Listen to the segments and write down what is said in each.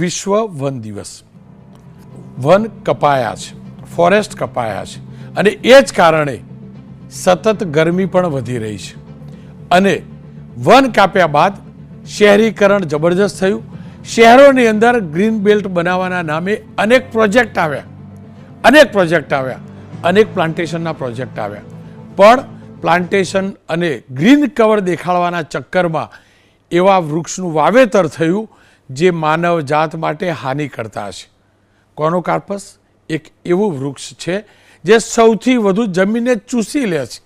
વિશ્વ વન દિવસ. વન કપાયા છે, ફોરેસ્ટ કપાયા છે. અને એ જ કારણે સતત ગરમી પણ વધી રહી છે. અને વન કાપ્યા બાદ શહેરીકરણ જબરજસ્ત થયું. શહેરોની અંદર ગ્રીન બેલ્ટ બનાવવાના નામે અનેક પ્રોજેક્ટ આવ્યા. અનેક પ્રોજેક્ટ આવ્યા. અનેક પ્લાન્ટેશનના પ્રોજેક્ટ આવ્યા. પણ પ્લાન્ટેશન અને ગ્રીન કવર દેખાડવાના ચક્કરમાં એવા વૃક્ષનું વાવેતર થયું જે માનવ જાત માટે હાનિ કરતા હશે કોનોકાર્પસ એક એવું વૃક્ષ છે જે સૌથી વધુ જમીનને ચૂસી લે છે.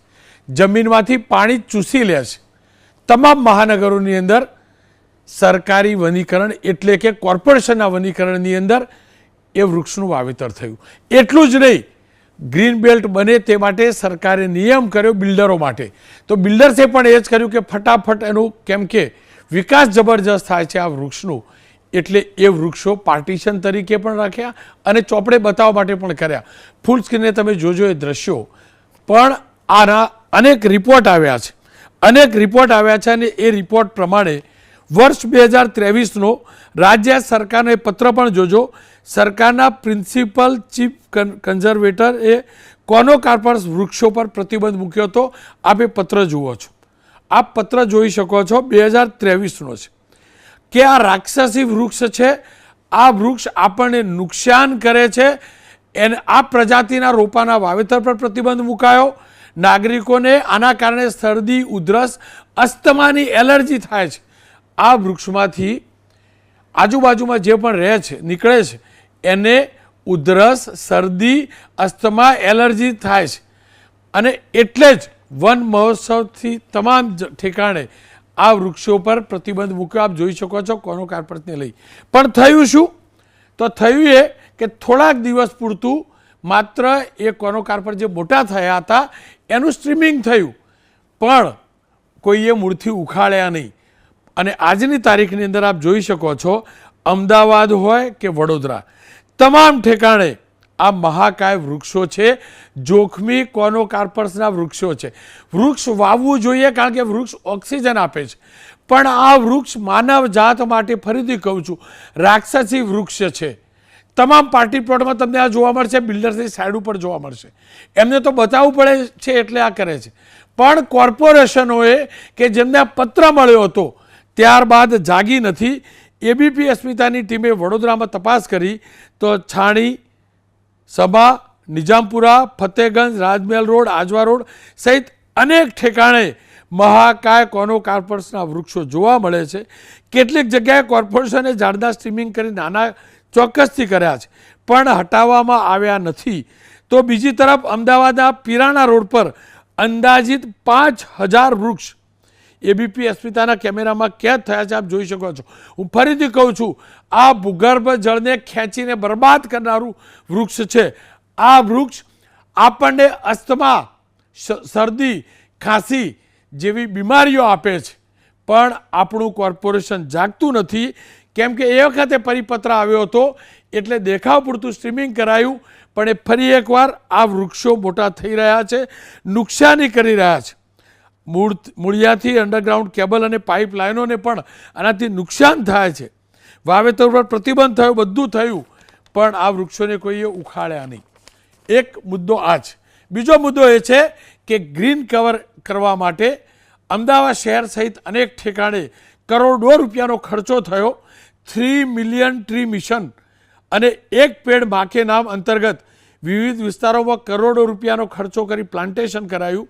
જમીનમાંથી પાણી ચૂસી લે છે. તમામ મહાનગરોની અંદર સરકારી વનીકરણ એટલે કે કોર્પોરેશનના વનીકરણની અંદર એ વૃક્ષનું વાવેતર થયું. એટલું જ નહીં, ગ્રીન બેલ્ટ બને તે માટે સરકારે નિયમ કર્યો બિલ્ડરો માટે. તો બિલ્ડર્સે પણ એ જ કર્યું કે ફટાફટ એનું કેમ કે વિકાસ જબરજસ્ત થાય છે આ વૃક્ષનું. એટલે એ વૃક્ષો પાર્ટીશન તરીકે પણ રાખ્યા અને ચોપડે બતાવવા માટે પણ કર્યા. ફૂલ સ્ક્રીને તમે જોજો એ દ્રશ્યો. પણ આના અનેક રિપોર્ટ આવ્યા છે. અનેક રિપોર્ટ આવ્યા છે અને એ રિપોર્ટ પ્રમાણે વર્ષ બે હજાર ત્રેવીસનો રાજ્ય સરકારને પત્ર પણ જોજો. સરકારના પ્રિન્સિપલ ચીફ કન્ઝર્વેટર એ કોનોકાર્પસ વૃક્ષો પર પ્રતિબંધ મૂક્યો હતો? આપ પત્ર જુઓ છો. આપ પત્ર જોઈ શકો છો, બે હજાર ત્રેવીસનો છે. કે આ રાક્ષસી વૃક્ષ છે, આ વૃક્ષ આપણને નુકસાન કરે છે, એને આ પ્રજાતિના રોપાના વાવેતર પર પ્રતિબંધ મુકાયો, નાગરિકોને આના કારણે શરદી, ઉધરસ, અસ્થમાની એલર્જી થાય છે. આ વૃક્ષમાંથી આજુબાજુમાં જે પણ રહે છે, નીકળે છે, એને ઉધરસ, શરદી, અસ્થમા, એલર્જી થાય છે. અને એટલે જ વન મહોત્સવથી તમામ ઠેકાણે આ વૃક્ષો પર પ્રતિબંધ મૂક્યો. આપ જોઈ શકો છો કોનો કાર્પેટને લઈ. પણ થયું શું? તો થયું એ કે થોડાક દિવસ પૂરતું માત્ર એ કોનો કાર્પેટ જે મોટા થયા હતા, એનું સ્ટ્રીમિંગ થયું. પણ કોઈએ મૂળથી ઉખાડ્યા નહીં. અને આજની તારીખની અંદર આપ જોઈ શકો છો, અમદાવાદ હોય કે વડોદરા, તમામ ઠેકાણે આ મહાકાય વૃક્ષો છે. જોખમી કોનોકાર્પસના વૃક્ષો છે. વૃક્ષ વાવવું જોઈએ કારણ કે વૃક્ષ ઓક્સિજન આપે છે. પણ આ વૃક્ષ માનવ જાત માટે ફરીથી કહું છું, રાક્ષસી વૃક્ષ છે. તમામ પાર્ટી પ્લોટમાં તમને આ જોવા મળશે, બિલ્ડર્સની સાઈડ ઉપર જોવા મળશે. એમને તો બતાવવું પડે છે એટલે આ કરે છે. પણ કોર્પોરેશનોએ કે જેમને પત્ર મળ્યો હતો, ત્યારબાદ જાગી નથી. એબીપી અસ્મિતાની ટીમે વડોદરામાં તપાસ કરી, તો છાણી સભા નિજામપુરા ફતેગંજ, રાજમહેલ રોડ, આજવા રોડ સહિત અનેક ઠેકાણે મહાકાય કોનો કાર્પસના વૃક્ષો જોવા મળે છે. કેટલીક જગ્યાએ કોર્પોરેશને ઝાડના સ્ટ્રીમિંગ કરી નાના ચોક્કસથી કર્યા છે, પણ હટાવવામાં આવ્યા નથી. તો બીજી તરફ અમદાવાદના પીરાણા રોડ પર અંદાજિત પાંચ હજાર વૃક્ષ એબીપી અસ્મિતાના કેમેરામાં કેદ થયા છે, આપ જોઈ શકો છો. હું ફરીથી કહું છું આ ભૂગર્ભ જળને ખેંચીને બરબાદ કરનારું વૃક્ષ છે. આ વૃક્ષ આપણને અસ્થમા શરદી, ખાંસી જેવી બીમારીઓ આપે છે. પણ આપણું કોર્પોરેશન જાગતું નથી. કેમ કે એ વખતે પરિપત્ર આવ્યો હતો, એટલે દેખાવ પૂરતું સ્ટ્રીમિંગ કરાયું, પણ એ ફરી એકવાર આ વૃક્ષો મોટા થઈ રહ્યા છે, નુકસાની કરી રહ્યા છે. મૂળ, મૂળિયાથી અંડરગ્રાઉન્ડ કેબલ અને પાઇપ લાઇનોને પણ આનાથી નુકસાન થાય છે. વાવેતર પર પ્રતિબંધ થયો, બધું થયું, પણ આ વૃક્ષોને કોઈએ ઉખાડ્યા નહીં. એક મુદ્દો આ છે બીજો મુદ્દો એ છે કે ગ્રીન કવર કરવા માટે અમદાવાદ શહેર સહિત અનેક ઠેકાણે કરોડો રૂપિયાનો ખર્ચો થયો. થ્રી મિલિયન ટ્રી મિશન અને એક પેડ માકે નામ અંતર્ગત વિવિધ વિસ્તારોમાં કરોડો રૂપિયાનો ખર્ચો કરી પ્લાન્ટેશન કરાયું.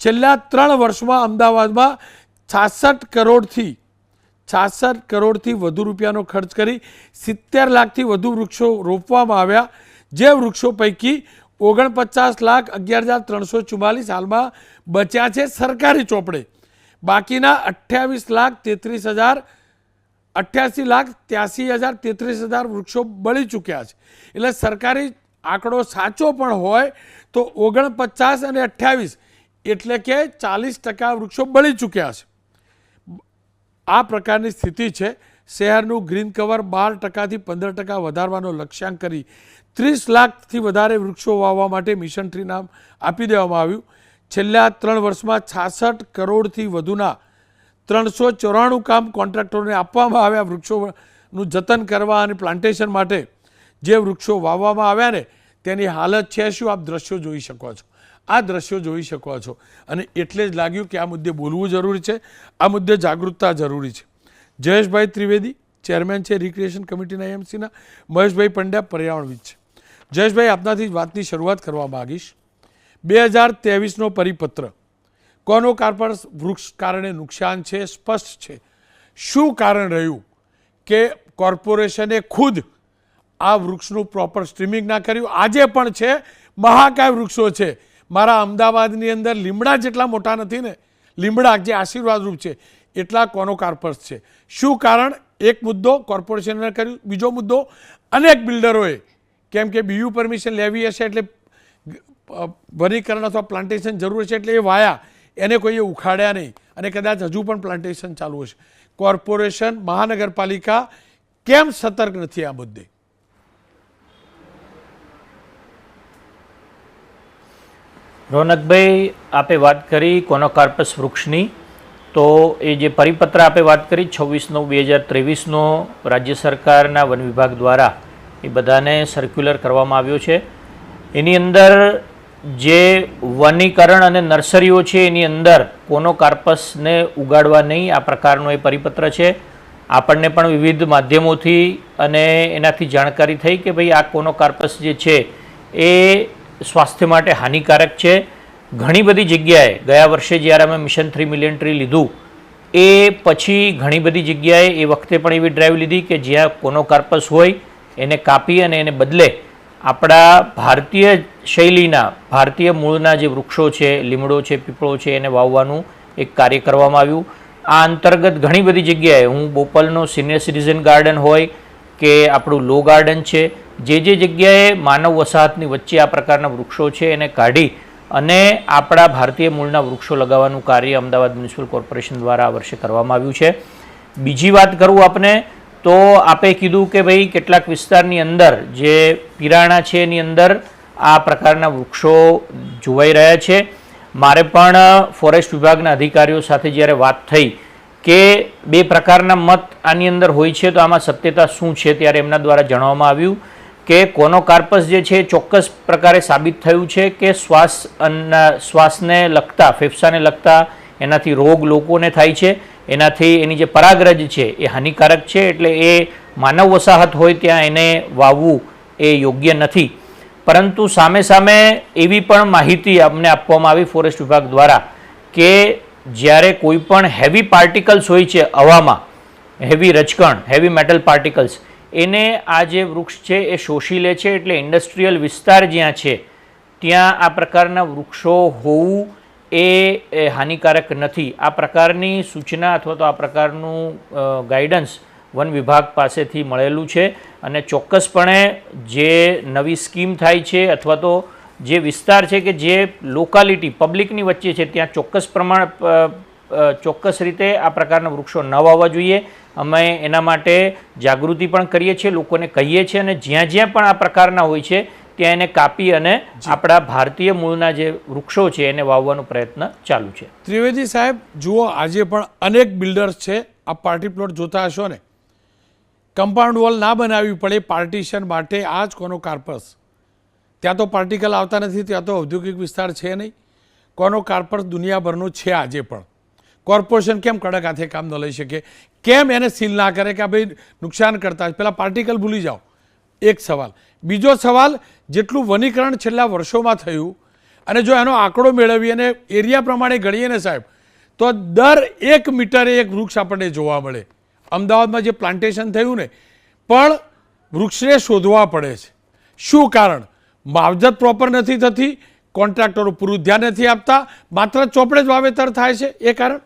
છેલ્લા ત્રણ વર્ષમાં અમદાવાદમાં છાસઠ કરોડથી છાસઠ કરોડથી વધુ રૂપિયાનો ખર્ચ કરી સિત્તેર લાખથી વધુ વૃક્ષો રોપવામાં આવ્યા. જે વૃક્ષો પૈકી ઓગણપચાસ લાખ અગિયાર હજાર ત્રણસો ચુમ્માલીસ હાલમાં બચ્યા છે સરકારી ચોપડે. બાકીના અઠ્યાવીસ લાખ તેત્રીસ હજાર, અઠ્યાસી લાખ ત્યાસી હજાર તેત્રીસ હજાર વૃક્ષો બળી ચૂક્યા છે. એટલે સરકારી આંકડો સાચો પણ હોય તો ઓગણપચાસ અને અઠ્યાવીસ એટલે કે ચાલીસ ટકા વૃક્ષો બળી ચૂક્યા છે. આ પ્રકારની સ્થિતિ છે. શહેરનું ગ્રીન કવર બાર ટકાથી પંદર ટકા વધારવાનો લક્ષ્યાંક કરી ત્રીસ લાખથી વધારે વૃક્ષો વાવવા માટે મિશન ટ્રી નામ આપી દેવામાં આવ્યું. છેલ્લા ત્રણ વર્ષમાં છાસઠ કરોડથી વધુના ત્રણસો ચોરાણું કામ કોન્ટ્રાક્ટરોને આપવામાં આવ્યા વૃક્ષોનું જતન કરવા અને પ્લાન્ટેશન માટે જે વૃક્ષો વાવવામાં આવ્યા ને તેની હાલત છે શું? આપ દ્રશ્યો જોઈ શકો છો. આ દ્રશ્યો જોઈ શકો છો. અને એટલે જ લાગ્યું કે આ મુદ્દે બોલવું જરૂરી છે, આ મુદ્દે જાગૃતતા જરૂરી છે. જયેશભાઈ ત્રિવેદી, ચેરમેન છે રિક્રિએશન કમિટીના એમસીના, મહેશભાઈ પંડ્યા પર્યાવરણવિદ છે. જયેશભાઈ, આપનાથી વાતની શરૂઆત કરવા માગીશ. બે હજાર ત્રેવીસનો પરિપત્ર. કોનો કાર્પર વૃક્ષ કારણે નુકસાન છે, સ્પષ્ટ છે. શું કારણ રહ્યું કે કોર્પોરેશને ખુદ આ વૃક્ષનું પ્રોપર સ્ટ્રીમિંગ ના કર્યું? આજે પણ છે, મહાકાય વૃક્ષો છે. મારા અમદાવાદની અંદર લીમડા જેટલા મોટા નથી ને, લીમડા જે આશીર્વાદરૂપ છે, એટલા કોનો કાર્પસ છે. શું કારણ? એક મુદ્દો કોર્પોરેશને કર્યું. બીજો મુદ્દો, અનેક બિલ્ડરોએ, કેમ કે બીયુ પરમિશન લેવી હશે એટલે વનીકરણ અથવા પ્લાન્ટેશન જરૂર છે એટલે એ વાયા. એને કોઈએ ઉખાડ્યા નહીં અને કદાચ હજુ પણ પ્લાન્ટેશન ચાલુ હશે. કોર્પોરેશન, મહાનગરપાલિકા કેમ સતર્ક નથી આ મુદ્દે? રોનકભાઈ, આપે વાત કરી કોનોકાર્પસ વૃક્ષની. તો એ જે પરિપત્ર આપે વાત કરી છવ્વીસ નવ બે હજાર ત્રેવીસનો રાજ્ય સરકારના વન વિભાગ દ્વારા એ બધાને સર્ક્યુલર કરવામાં આવ્યો છે. એની અંદર જે વનીકરણ અને નર્સરીઓ છે, એની અંદર કોનોકાર્પસને ઉગાડવા નહીં, આ પ્રકારનો એ પરિપત્ર છે. આપણને પણ વિવિધ માધ્યમોથી અને એનાથી જાણકારી થઈ કે ભાઈ આ કોનોકાર્પસ જે છે, એ સ્વાસ્થ્ય માટે હાનિકારક છે. ઘણી બધી જગ્યાએ ગયા વર્ષે જ્યારે અમે મિશન થ્રી મિલિયન ટ્રી લીધું, એ પછી ઘણી બધી જગ્યાએ એ વખતે પણ એવી ડ્રાઈવ લીધી કે જ્યાં કોનોકાર્પસ હોય, એને કાપી અને એને બદલે આપણા ભારતીય શૈલીના, ભારતીય મૂળના જે વૃક્ષો છે, લીમડો છે, પીપળો છે, એને વાવવાનું એક કાર્ય કરવામાં આવ્યું. આ અંતર્ગત ઘણી બધી જગ્યાએ હું બોપલનો સિનિયર સિટીઝન ગાર્ડન હોય કે આપણું લો ગાર્ડન છે જે જે જગ્યાએ માનવ વસાહતની વચ્ચે આ પ્રકારના વૃક્ષો છે એને કાઢી અને આપણા ભારતીય મૂળના વૃક્ષો લગાવવાનું કાર્ય અમદાવાદ મ્યુનિસિપલ કોર્પોરેશન દ્વારા આ વર્ષે કરવામાં આવ્યું છે. બીજી વાત કરું આપને, તો આપે કીધું કે ભાઈ કેટલાક વિસ્તારની અંદર જે પિરાણા છે એની અંદર આ પ્રકારના વૃક્ષો જોવાઈ રહ્યા છે. મારે પણ ફોરેસ્ટ વિભાગના અધિકારીઓ સાથે જ્યારે વાત થઈ કે બે પ્રકારના મત આની અંદર હોય છે, તો આમાં સત્યતા શું છે ત્યારે એમના દ્વારા જણાવવામાં આવ્યું. કે કોનોકાર્પસ જે છે ચોક્કસ પ્રકારે સાબિત થયું છે કે શ્વાસ શ્વાસને લગતા, ફેફસાને લગતા એનાથી રોગ લોકોને થાય છે. એનાથી એની જે પરાગરજ છે એ હાનિકારક છે, એટલે એ માનવ વસાહત હોય ત્યાં એને વાવવું એ યોગ્ય નથી. પરંતુ સામે સામે એવી પણ માહિતી અમને આપવામાં આવી ફોરેસ્ટ વિભાગ દ્વારા કે જ્યારે કોઈ પણ હેવી પાર્ટિકલ્સ હોય છે હવામાં હેવી રજકણ હેવી મેટલ પાર્ટિકલ્સ એને આ જે વૃક્ષ છે એ શોષી લે છે એટલે ઇન્ડસ્ટ્રીયલ વિસ્તાર જ્યાં છે, ત્યાં આ પ્રકારના વૃક્ષો હોવું એ હાનિકારક નથી. આ પ્રકારની સૂચના અથવા તો આ પ્રકારનું ગાઈડન્સ વન વિભાગ પાસેથી મળેલું છે અને ચોક્કસપણે જે નવી સ્કીમ થાય છે અથવા તો જે વિસ્તાર છે કે જે લોકાલિટી પબ્લિકની વચ્ચે છે, ત્યાં ચોક્કસ પ્રમાણ ચોક્કસ રીતે આ પ્રકારના વૃક્ષો ન વાવવા જોઈએ. અમે એના માટે જાગૃતિ પણ કરીએ છીએ લોકોને કહીએ છીએ અને જ્યાં જ્યાં પણ આ પ્રકારના હોય છે ત્યાં એને કાપી અને આપણા ભારતીય મૂળના જે વૃક્ષો છે એને વાવવાનો પ્રયત્ન ચાલુ છે. ત્રિવેદી સાહેબ જુઓ આજે પણ અનેક બિલ્ડર્સ છે આ પાર્ટી પ્લોટ જોતા હશો ને. કમ્પાઉન્ડ વોલ ના બનાવવી પડે પાર્ટીશન માટે આ જ કોનો કાર્પસ. ત્યાં તો પાર્ટિકલ આવતા નથી ત્યાં તો ઔદ્યોગિક વિસ્તાર છે નહીં. કોનો કાર્પસ દુનિયાભરનો છે આજે પણ. કોર્પોરેશન કેમ કડક હાથે કામ ન લઈ શકે? કેમ એને સીલ ના કરે કે આ ભાઈ નુકસાન કરતા પેલા પાર્ટિકલ ભૂલી જાઓ. એક સવાલ. બીજો સવાલ, જેટલું વનીકરણ છેલ્લા વર્ષોમાં થયું અને જો એનો આંકડો મેળવી અને એરિયા પ્રમાણે ગણીએ ને સાહેબ, તો દર એક મીટરે એક વૃક્ષ આપણને જોવા મળે. અમદાવાદમાં જે પ્લાન્ટેશન થયું ને, પણ વૃક્ષને શોધવા પડે છે. શું કારણ? માવજત પ્રોપર નથી થતી, કોન્ટ્રાક્ટરો પૂરું ધ્યાન નથી આપતા, માત્ર ચોપડે જ વાવેતર થાય છે. એ કારણ?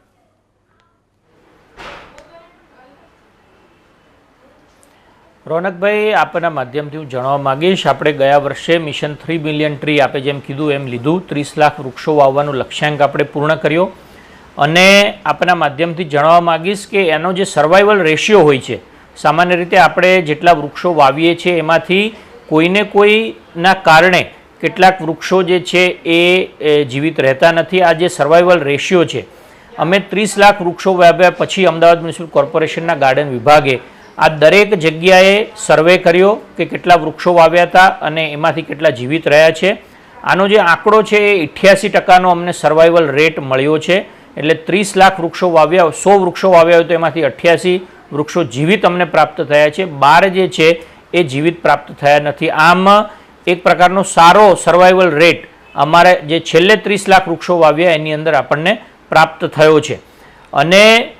રોનકભાઈ, આપના માધ્યમથી હું જણાવવા માંગીશ, આપણે ગયા વર્ષે મિશન થ્રી મિલિયન ટ્રી આપે જેમ કીધું એમ લીધું. ત્રીસ લાખ વૃક્ષો વાવવાનો લક્ષ્યાંક આપણે પૂર્ણ કર્યો. અને આપના માધ્યમથી જણાવવા માંગીશ કે એનો જે સર્વાઈવલ રેશિયો હોય છે, સામાન્ય રીતે આપણે જેટલા વૃક્ષો વાવીએ છીએ એમાંથી કોઈને કોઈના કારણે કેટલાક વૃક્ષો જે છે એ જીવિત રહેતા નથી. આ જે સર્વાઈવલ રેશિયો છે, અમે ત્રીસ લાખ વૃક્ષો વાવ્યા પછી અમદાવાદ મ્યુનિસિપલ કોર્પોરેશનના ગાર્ડન વિભાગે આ દરેક જગ્યાએ સર્વે કર્યો કે કેટલા વૃક્ષો વાવ્યા હતા અને એમાંથી કેટલા જીવિત રહ્યા છે. આનો જે આંકડો છે એ ઇઠ્યાસી ટકાનો અમને સર્વાઈવલ રેટ મળ્યો છે. એટલે ત્રીસ લાખ વૃક્ષો વાવ્યા, સો વૃક્ષો વાવ્યા હોય તો એમાંથી અઠ્યાસી વૃક્ષો જીવિત અમને પ્રાપ્ત થયા છે. બાર જે છે એ જીવિત પ્રાપ્ત થયા નથી. આમ એક પ્રકારનો સારો સર્વાઈવલ રેટ અમારે જે છેલ્લે ત્રીસ લાખ વૃક્ષો વાવ્યા એની અંદર આપણને પ્રાપ્ત થયો છે. અને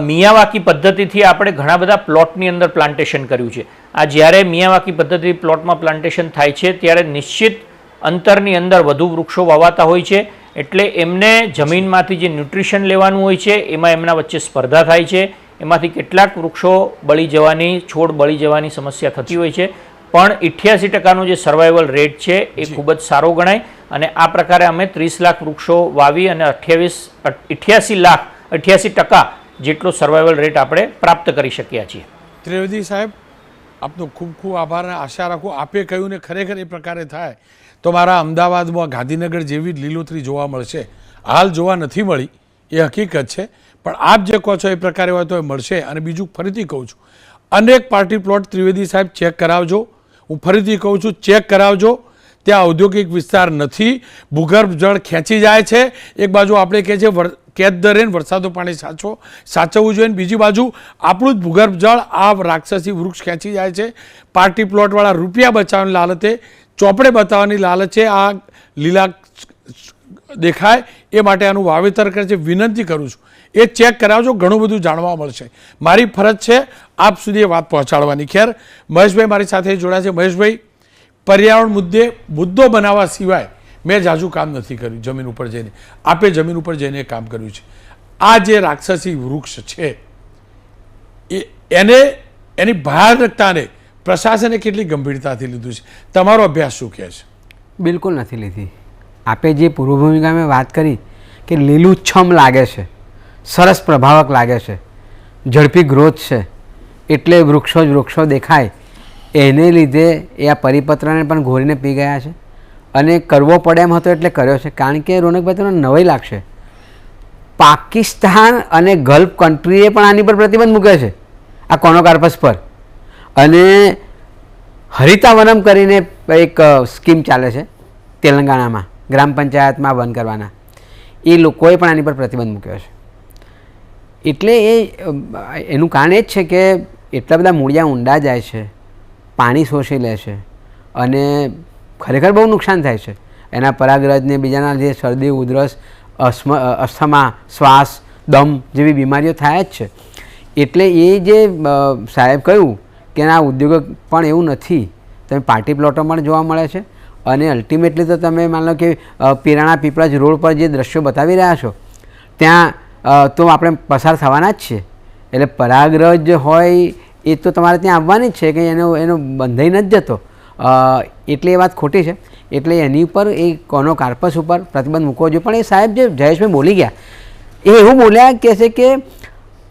મિયાવાકી પદ્ધતિથી આપણે ઘણા બધા પ્લોટની અંદર પ્લાન્ટેશન કર્યું છે. આ જ્યારે મિયાવાકી પદ્ધતિ પ્લોટમાં પ્લાન્ટેશન થાય છે ત્યારે નિશ્ચિત અંતરની અંદર વધુ વૃક્ષો વાવાતા હોય છે. એટલે એમને જમીનમાંથી જે ન્યુટ્રિશન લેવાનું હોય છે એમાં એમના વચ્ચે સ્પર્ધા થાય છે. એમાંથી કેટલાક વૃક્ષો બળી જવાની છોડ બળી જવાની સમસ્યા થતી હોય છે. પણ ઇઠ્યાસી ટકાનો જે સર્વાઈવલ રેટ છે એ ખૂબ જ સારો ગણાય. અને આ પ્રકારે અમે ત્રીસ લાખ વૃક્ષો વાવી અને અઠ્યાવીસ ઇઠ્યાસી લાખ અઠ્યાસી ટકા જેટલો સર્વાઈવલ રેટ આપણે પ્રાપ્ત કરી શક્યા છીએ. ત્રિવેદી સાહેબ, આપનો ખૂબ ખૂબ આભાર અને આશા રાખું આપે કહ્યું ને ખરેખર એ પ્રકારે થાય તો મારા અમદાવાદમાં ગાંધીનગર જેવી જ લીલોતરી જોવા મળશે. હાલ જોવા નથી મળી, એ હકીકત છે. પણ આપ જે કહો છો એ પ્રકારે હોય તો એ મળશે અને બીજું ફરીથી કહું છું, અનેક પાર્ટી પ્લોટ ત્રિવેદી સાહેબ ચેક કરાવજો. હું ફરીથી કહું છું ચેક કરાવજો. ત્યાં ઔદ્યોગિક વિસ્તાર નથી, ભૂગર્ભ જળ ખેંચી જાય છે. એક બાજુ આપણે કહે છે કેદ ને વરસાદનું પાણી સાચવો સાચવવું જોઈએ. બીજી બાજુ, આપણું જ ભૂગર્ભ જળ આ રાક્ષસી વૃક્ષ ખેંચી જાય છે. પાર્ટી પ્લોટવાળા રૂપિયા બચાવવાની લાલતે, ચોપડે બતાવવાની લાલચે આ લીલા દેખાય. એ માટે આનું વાવેતર કરે છે. વિનંતી કરું છું. એ ચેક કરાવજો. ઘણું બધું જાણવા મળશે. મારી ફરજ છે આપ સુધી એ વાત પહોંચાડવાની. ખેર, મહેશભાઈ મારી સાથે જોડાયા છે. મહેશભાઈ, પર્યાવરણ મુદ્દે, મુદ્દો બનાવવા સિવાય મેં જાજુ કામ નથી કર્યું જમીન ઉપર જઈને. આપે જમીન ઉપર જઈને કામ કર્યું છે. આ જે રાક્ષસી વૃક્ષ છે, એ એને, એની ભયાનકતાને પ્રશાસને કેટલી ગંભીરતાથી લીધું છે? તમારો અભ્યાસ શું કહે છે? બિલકુલ નથી લીધી. આપે જે પૂર્વભૂમિકા મેં વાત કરી કે લીલુંછમ લાગે છે, સરસ પ્રભાવક લાગે છે, ઝડપી ગ્રોથ છે, એટલે વૃક્ષો જ વૃક્ષો દેખાય, એને લીધે એ આ પરિપત્રને પણ ઘોરીને પી ગયા છે. અને કરવો પડે એમ હતો એટલે કર્યો છે. કારણ કે રોનકભાઈ તમને નવાઈ લાગશે. પાકિસ્તાન અને ગલ્ફ કન્ટ્રીએ પણ આની પર પ્રતિબંધ મૂક્યો છે, આ કોનોકાર્પસ પર. અને હરિતાવનમ કરીને એક સ્કીમ ચાલે છે, તેલંગાણામાં, ગ્રામ પંચાયતમાં બંધ કરવાના. એ લોકોએ પણ આની પર પ્રતિબંધ મૂક્યો છે. એટલે એ એનું કારણ એ જ છે કે એટલા બધા મૂળિયા ઊંડા જાય છે, પાણી શોષી લે છે અને ખરેખર બહુ નુકસાન થાય છે. એના પરાગરજને બીજાના જે શરદી, ઉધરસ, અસ્મ અસ્થમા, શ્વાસ, દમ જેવી બીમારીઓ થાય જ છે. એટલે એ જે સાહેબ કહ્યું કે આ ઉદ્યોગ પણ એવું નથી. તમે પાર્ટી પ્લોટો પણ જોવા મળે છે અને અલ્ટિમેટલી તો તમે માન કે પિરાણા પીપળાજ રોડ પર જે દ્રશ્યો બતાવી રહ્યા છો, ત્યાં તો આપણે પસાર થવાના જ છીએ. એટલે પરાગરજ હોય એ તો તમારે ત્યાં આવવાની જ છે કે એનો એનો બંધાઈ નથી જતો. એટલે એ વાત ખોટી છે. એટલે એની ઉપર એ કોનો કાર્પસ ઉપર પ્રતિબંધ મૂકવો જોઈએ. પણ એ સાહેબ જે જયેશભાઈ બોલી ગયા, એ એવું બોલ્યા કે છે કે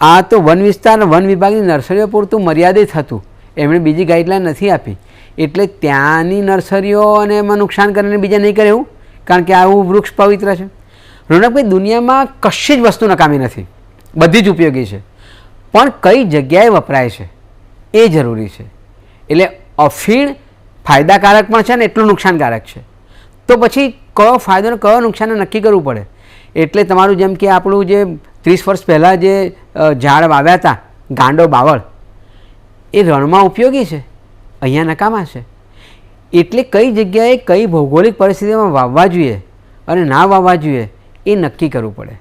આ તો વન વિસ્તાર વન વિભાગની નર્સરીઓ પૂરતું મર્યાદિત હતું. એમણે બીજી ગાઈડલાઈન નથી આપી. એટલે ત્યાંની નર્સરીઓ અને એમાં નુકસાન કરીને બીજા નહીં કરે એવું? કારણ કે આવું વૃક્ષ પવિત્ર છે. રોનકભાઈ, દુનિયામાં કશી જ વસ્તુ નકામી નથી. બધી જ ઉપયોગી છે. પણ કઈ જગ્યાએ વપરાય છે? એ જરૂરી છે. એટલે અફીણ ફાયદાકારક પણ છે ને એટલું નુકસાનકારક છે. તો પછી કયો ફાયદો ને કયો નુકસાન નક્કી કરવું પડે? એટલે તમારું જેમ કે આપણું જે ત્રીસ વર્ષ પહેલાં જે ઝાડ વાવ્યા હતા, ગાંડો બાવળ, એ રણમાં ઉપયોગી છે? અહીંયા નકામા છે. એટલે કઈ જગ્યાએ કઈ ભૌગોલિક પરિસ્થિતિમાં વાવવા જોઈએ અને ના વાવવા જોઈએ એ નક્કી કરવું પડે.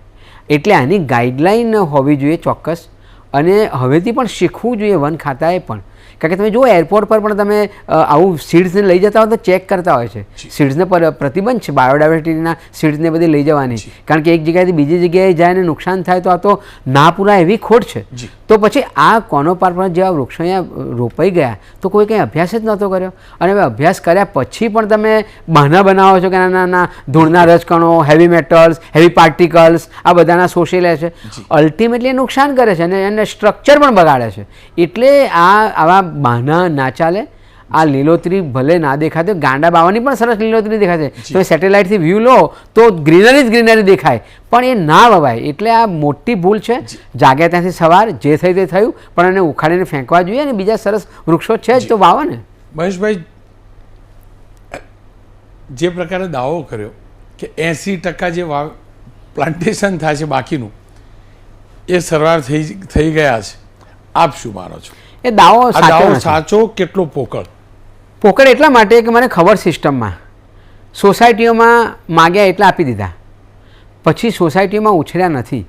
એટલે આની ગાઈડલાઈન હોવી જોઈએ ચોક્કસ અને હવેથી પણ શીખવું જોઈએ વન ખાતાએ પણ. કારણ કે તમે જુઓ એરપોર્ટ પર પણ તમે આવું સીડ્સને લઈ જતા હોય તો ચેક કરતા હોય છે. સીડ્સને પર પ્રતિબંધ છે બાયોડાયવર્સિટીના સીડ્સને બધી લઈ જવાની. કારણ કે એક જગ્યાએથી બીજી જગ્યાએ જાય ને નુકસાન થાય તો આ તો ના પૂરા એવી ખોટ છે. તો પછી આ કોનો પાર્પણ જેવા વૃક્ષો અહીંયા રોપાઈ ગયા તો કોઈ કંઈ અભ્યાસ જ નહોતો કર્યો. અને હવે અભ્યાસ કર્યા પછી પણ તમે બહાના બનાવો છો કે નાના નાના ધૂળના રજકણો હેવી મેટલ્સ હેવી પાર્ટિકલ્સ આ બધાના શોષી લે છે. અલ્ટિમેટલી નુકસાન કરે છે અને એને સ્ટ્રક્ચર પણ બગાડે છે. એટલે આ આવા બહાના ના ચાલે. આ લીલોતરી ભલે ના દેખાતી ગાંડા બાવાની પણ સરસ લીલોતરી દેખાય છે. તમે સેટેલાઇટથી વ્યૂ લો તો ગ્રીનરી જ ગ્રીનરી દેખાય. પણ એ ના વવાય. એટલે આ મોટી ભૂલ છે. જાગ્યા ત્યાંથી સવાર જે થઈ તે થયું પણ એને ઉખાડીને ફેંકવા જોઈએ અને બીજા સરસ વૃક્ષો છે જ તો વાવો ને મહેશભાઈ જે પ્રકારે દાવો કર્યો કે એંસી ટકા જે વાવ પ્લાન્ટેશન થાય છે બાકીનું એ સરવાર થઈ થઈ ગયા છે. આપ શું માનો છો? એ દાવો સાચો દાવો સાચો કેટલો પોકળ? પોકળ એટલા માટે કે મને ખબર સિસ્ટમમાં. સોસાયટીઓમાં માગ્યા એટલા આપી દીધા. પછી સોસાયટીમાં ઉછર્યા નથી.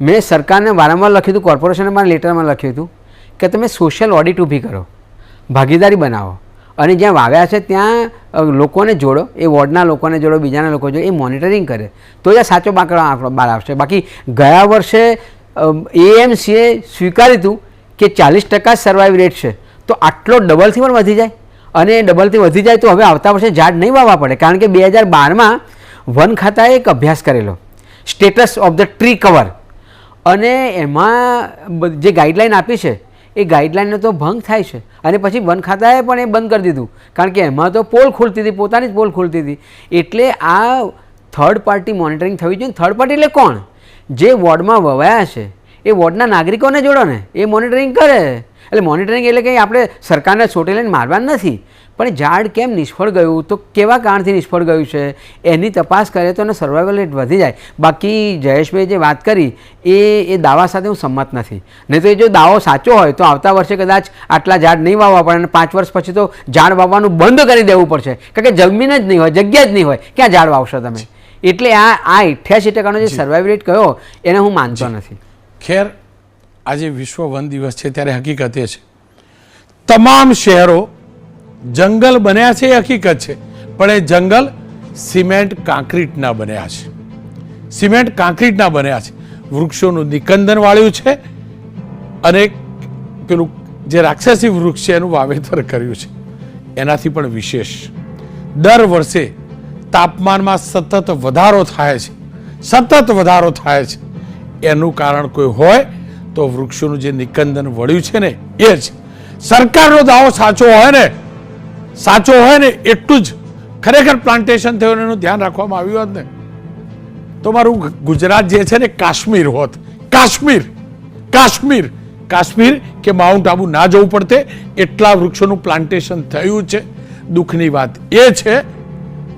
મેં સરકારને વારંવાર લખ્યું હતું કોર્પોરેશને મારા લેટરમાં લખ્યું હતું કે તમે સોશિયલ ઓડિટ ઊભી કરો ભાગીદારી બનાવો અને જ્યાં વાવ્યા છે ત્યાં લોકોને જોડો એ વોર્ડના લોકોને જોડો બીજાના લોકો જોડો એ મોનિટરિંગ કરે. તો જ સાચો બાંકડો આંકડો બહાર આવશે. બાકી ગયા વર્ષે એએમસીએ સ્વીકાર્યું હતું કે ચાલીસ ટકા સર્વાઈવ રેટ છે, તો આટલો ડબલથી પણ વધી જાય. અને ડબલથી વધી જાય તો હવે આવતા વર્ષે ઝાડ નહીં વાવવા પડે, કારણ કે બે હજાર બારમાં વન ખાતાએ એક અભ્યાસ કરેલો. Status of the tree cover અને એમાં જે ગાઈડલાઈન આપી છે, એ ગાઈડલાઈનનો તો ભંગ થાય છે. અને પછી વન ખાતાએ પણ એ બંધ કરી દીધું. કારણ કે એમાં તો પોલ ખુલતી હતી, પોતાની જ પોલ ખુલતી હતી. એટલે આ થર્ડ પાર્ટી મોનિટરિંગ થવી જોઈએ. થર્ડ પાર્ટી એટલે કોણ? જે વોર્ડમાં વવાયા છે એ વોર્ડના નાગરિકોને જોડો ને એ મોનિટરિંગ કરે. એટલે મોનિટરિંગ એટલે કંઈ આપણે સરકારને છોટી લઈને મારવાનું નથી. પણ ઝાડ કેમ નિષ્ફળ ગયું? તો કેવા કારણથી નિષ્ફળ ગયું છે? એની તપાસ કરે તો એનો સર્વાઈવલ રેટ વધી જાય. બાકી જયેશભાઈ જે વાત કરી એ એ દાવા સાથે હું સંમત નથી. નહીં તો એ જો દાવો સાચો હોય તો આવતા વર્ષે કદાચ આટલા ઝાડ નહીં વાવવા પડે અને પાંચ વર્ષ પછી તો ઝાડ વાવવાનું બંધ કરી દેવું પડશે. કારણ કે જમીન જ નહીં હોય જગ્યા જ નહીં હોય. ક્યાં ઝાડ વાવશો તમે? એટલે આ આ અઠ્યાસી ટકાનો જે સર્વાઈવ રેટ કયો એને હું માનતો નથી. ખેર, આજે વિશ્વ વન દિવસ છે, ત્યારે હકીકત એ છે. તમામ શહેરો જંગલ બન્યા છે એ હકીકત છે, પણ એ જંગલ સિમેન્ટ કાંક્રીટના બન્યા છે. સિમેન્ટ કાંક્રીટના બન્યા છે. વૃક્ષોનું નિકંદન વાળ્યું છે અને પેલું જે રાક્ષસી વૃક્ષ છે એનું વાવેતર કર્યું છે. એનાથી પણ વિશેષ. દર વર્ષે તાપમાનમાં સતત વધારો થાય છે. સતત વધારો થાય છે. એનું કારણ કોઈ હોય તો વૃક્ષોનું જે નિકંદન વળ્યું છે ને, એ જ. સરકારનો દાવો સાચો હોય ને, સાચો હોય ને, એટલું જ. ખરેખર પ્લાન્ટેશન થયું એનું ધ્યાન રાખવામાં આવ્યું હોત ને, તો મારું ગુજરાત જે છે ને, કાશ્મીર હોત. કાશ્મીર કાશ્મીર કાશ્મીર કે માઉન્ટ આબુ ના જવું પડતે, એટલા વૃક્ષોનું પ્લાન્ટેશન થયું છે. દુઃખની વાત એ છે,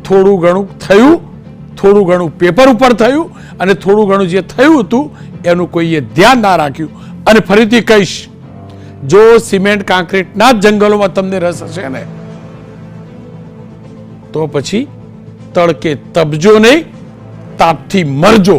થોડું ઘણું થયું થોડું ઘણું પેપર ઉપર થયું અને થોડું ઘણું જે થયું હતું, એનું કોઈએ ધ્યાન ના રાખ્યું. અને ફરીથી કહીશ, જો સિમેન્ટ કાંક્રીટના જ જંગલોમાં તમને રસ હશે ને, તો પછી તડકે તપજો નહીં, તાપથી મરજો.